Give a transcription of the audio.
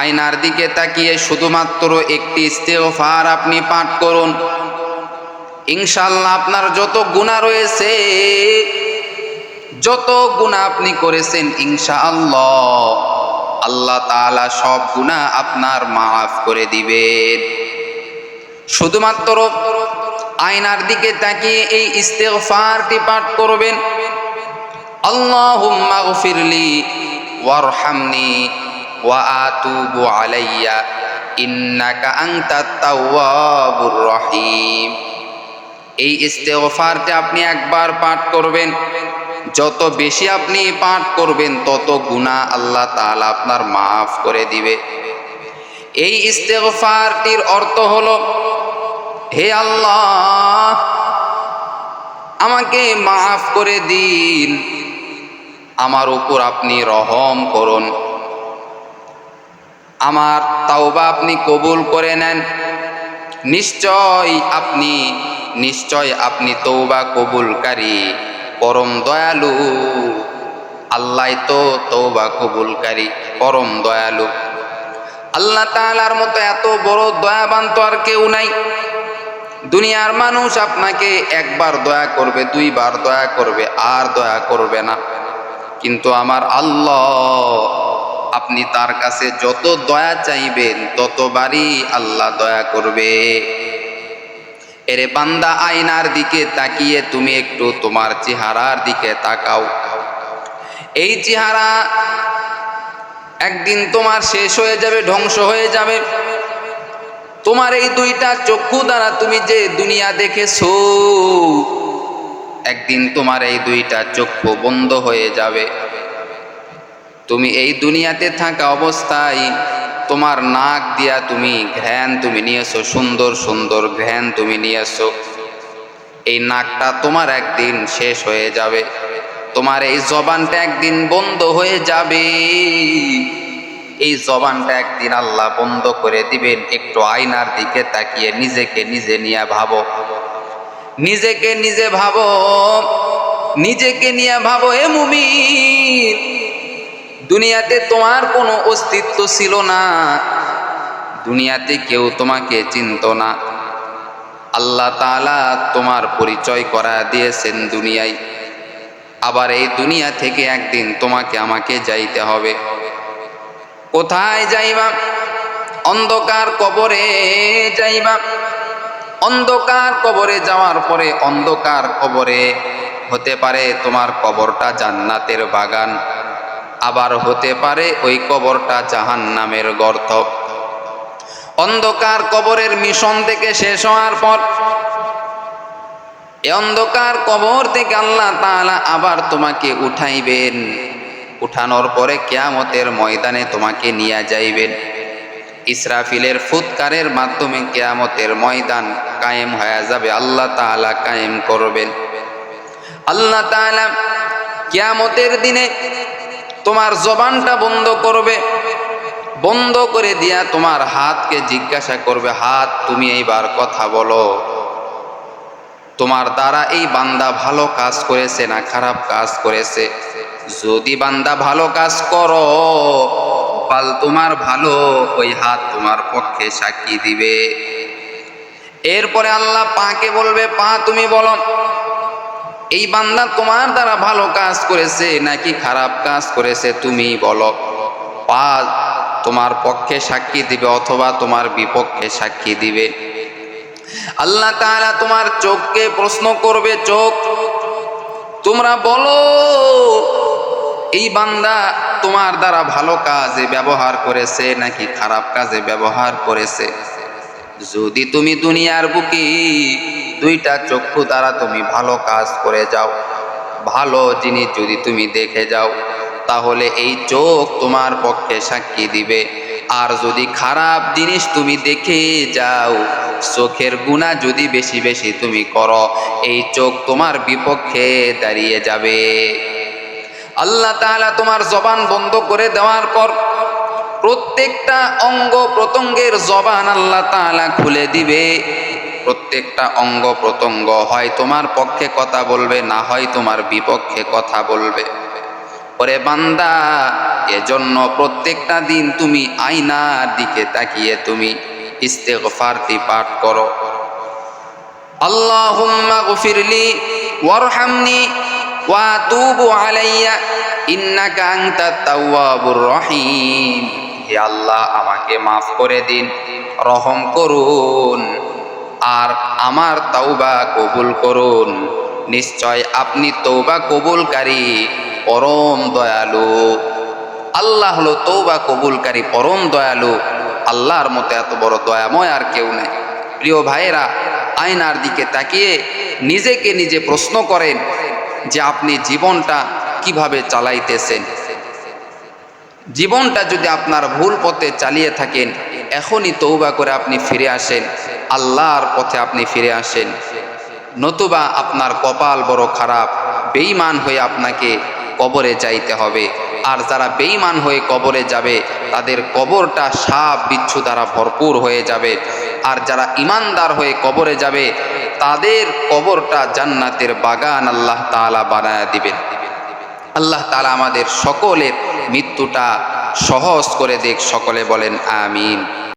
আয়নার দিকে তাকিয়ে শুধুমাত্র একটি ইস্তেগফার আপনি পাঠ করুন। ইনশাল্লাহ আপনার যত গুণা রয়েছে, যত গুণা আপনি করেছেন ইনশাআল্লাহ, আল্লাহ তাআলা সব গুণা আপনার মাফ করে দিবেন। শুধুমাত্র আয়নার দিকে তাকিয়ে এই ইস্তেগফারটি পাঠ করবেন। আল্লাহুম্মা গফিরলি ওয়ারহামনি। ওয়া আলাইয়া, ইন্নাকা তাওয়াবুর রহিম। এই ইস্তেগফারটা আপনি একবার পাঠ করবেন। যত বেশি আপনি পাঠ করবেন, তত গুনাহ আল্লাহ তাআলা আপনার মাফ করে দিবে। এই ইস্তেগফারটির অর্থ হলো, হে আল্লাহ, আমাকে মাফ করে দিন। আমার উপর আপনি রহম করুন। আমার তাওবা আপনি কবুল করে নেন। নিশ্চয় আপনি নিশ্চয় আপনি তৌবা কবুলকারী, পরম দয়ালু। আল্লাহ তো তৌবা কবুলকারী, পরম দয়ালু। আল্লাহ তাআলার মতো এত বড় দয়াবান তো আর কেউ নাই। দুনিয়ার মানুষ আপনাকে একবার দয়া করবে, দুইবার দয়া করবে, আর দয়া করবে না। কিন্তু আমার আল্লাহ আপনি তার কাছে যত দয়া চাইবেন, ততবারই আল্লাহ দয়া করবে। এরে বান্দা, আয়নার দিকে তাকিয়ে তুমি একটু তোমার চেহারার দিকে তাকাও। এই চেহারা একদিন তোমার শেষ হয়ে যাবে, ধ্বংস হয়ে যাবে। তোমার এই দুইটা চক্ষু দ্বারা তুমি যে দুনিয়া দেখেছ, একদিন তোমার এই দুইটা চক্ষু বন্ধ হয়ে যাবে। তুমি এই দুনিয়াতে থাকা অবস্থায় তোমার নাক দিয়া তুমি ঘ্রাণ তুমি নিয়েছো, সুন্দর সুন্দর ঘ্রাণ তুমি নিয়েছো। এই নাকটা তোমার একদিন শেষ হয়ে যাবে। তোমার এই জবানটা একদিন বন্ধ হয়ে যাবে। এই জবানটা একদিন আল্লাহ বন্ধ করে দিবেন, একটু আয়নার দিকে তাকিয়ে নিজেকে নিজে নিয়ে ভাবো। নিজেকে নিজে ভাবো, নিজেকে নিয়ে ভাবো, এ মুমিন। দুনিয়াতে তোমার কোনো অস্তিত্ব ছিল না। দুনিয়াতে কেউ তোমাকে চিনত না। আল্লাহ তাআলা তোমার পরিচয় করা দিয়েছেন দুনিয়ায়। আবার এই দুনিয়া থেকে একদিন তোমাকে আমাকে যাইতে হবে। কোথায় যাইবা? অন্ধকার কবরে যাইবা। অন্ধকার কবরে যাওয়ার পরে অন্ধকার কবরে হতে পারে তোমার কবরটা জান্নাতের বাগান। আবার হতে পারে ওই কবরটা জাহান নামের গর্ত। অন্ধকার কবরের মিশন থেকে শেষ হওয়ার পর, এ অন্ধকার কবর থেকে আল্লাহ তাআলা আবার তোমাকে উঠাইবেন। উঠানোর পরে কেয়ামতের ময়দানে তোমাকে নিয়ে যাইবেন। ইসরাফিলের ফুৎকারের মাধ্যমে কেয়ামতের ময়দান কায়েম হয়ে যাবে, আল্লাহ তাআলা কায়েম করবেন। আল্লাহ তাআলা কেয়ামতের দিনে তোমার জবানটা বন্ধ করবে। বন্ধ করে দিয়া তোমার হাতকে জিজ্ঞাসা করবে, হাত, তুমি এইবার কথা বলো। তোমার দ্বারা এই বান্দা ভালো কাজ করেছে না খারাপ কাজ করেছে? যদি বান্দা ভালো কাজ করো, পাল তোমার ভালো, ওই হাত তোমার পক্ষে সাক্ষী দিবে। এরপরে আল্লাহ পাকে বলবে, পা, তুমি বলো। এই বান্দা তোমার দ্বারা ভালো কাজ করেছে নাকি খারাপ কাজ করেছে তুমি বলো। পা তোমার পক্ষে সাক্ষী দিবে অথবা তোমার বিপক্ষে সাক্ষী দিবে। আল্লাহ তাআলা তোমার চোখকে প্রশ্ন করবে, চোখ। তোমরা বলো, এই বান্দা তোমার দ্বারা ভালো কাজে ব্যবহার করেছে নাকি খারাপ কাজে ব্যবহার করেছে? যদি তুমি দুনিয়ার বুকে দুইটা চক্ষু দ্বারা তুমি ভালো কাজ করে যাও। ভালো জিনিস যদি তুমি দেখে যাও, তাহলে এই চোখ তোমার পক্ষে সাক্ষী দিবে। আর যদি খারাপ জিনিস তুমি দেখে যাও, চোখের গুণা যদি বেশি বেশি তুমি করো, এই চোখ তোমার বিপক্ষে দাঁড়িয়ে যাবে। আল্লাহ তাআলা তোমার জবান বন্ধ করে দেওয়ার পর প্রত্যেকটা অঙ্গ প্রত্যঙ্গের জবান আল্লাহ তাআলা খুলে দিবে। প্রত্যেকটা অঙ্গ প্রত্যঙ্গ হয় তোমার পক্ষে কথা বলবে, না হয় তোমার বিপক্ষে কথা বলবে। ওরে বান্দা, এজন্য প্রত্যেকটা দিন তুমি আয়নার দিকে তাকিয়ে তুমি ইস্তেগফারটি পাঠ করো। আল্লাহুম্মা গফিরলি ওয়ারহামনি ওয়া তুবু আলাইয়া, ইন্নাকা আনতাত তাওয়াবুর রহিম। হে আল্লাহ, আমাকে মাফ করে দিন, রহম করুন। আর আমার তাওবা কবুল করুন। নিশ্চয় আপনি তৌবা কবুলকারী, পরম দয়ালু। আল্লাহ হলো তৌবা কবুলকারী, পরম দয়ালু। আল্লাহর মতো এত বড় দয়াময় আর কেউ নেই। প্রিয় ভাইয়েরা, আয়নার দিকে তাকিয়ে নিজেকে নিজে প্রশ্ন করেন যে আপনি জীবনটা কীভাবে চালাইতেছেন? জীবনটা যদি আপনার ভুল পথে চালিয়ে থাকেন, এখনই তৌবা করে আপনি ফিরে আসেন। আল্লাহর পথে আপনি ফিরে আসেন। নতুবা আপনার কপাল বড় খারাপ বেইমান হয়ে আপনাকে কবরে যাইতে হবে। আর যারা বেইমান হয়ে কবরে যাবে, তাদের কবরটা সাপ বিচ্ছু দ্বারা ভরপুর হয়ে যাবে। আর যারা ইমানদার হয়ে কবরে যাবে, তাদের কবরটা জান্নাতের বাগান আল্লাহ তাআলা বানায় দিবেন। আল্লাহ তাআলা আমাদের সকলের মৃত্যুটা সহজ করে দেখ, সকলে বলেন, আমিন।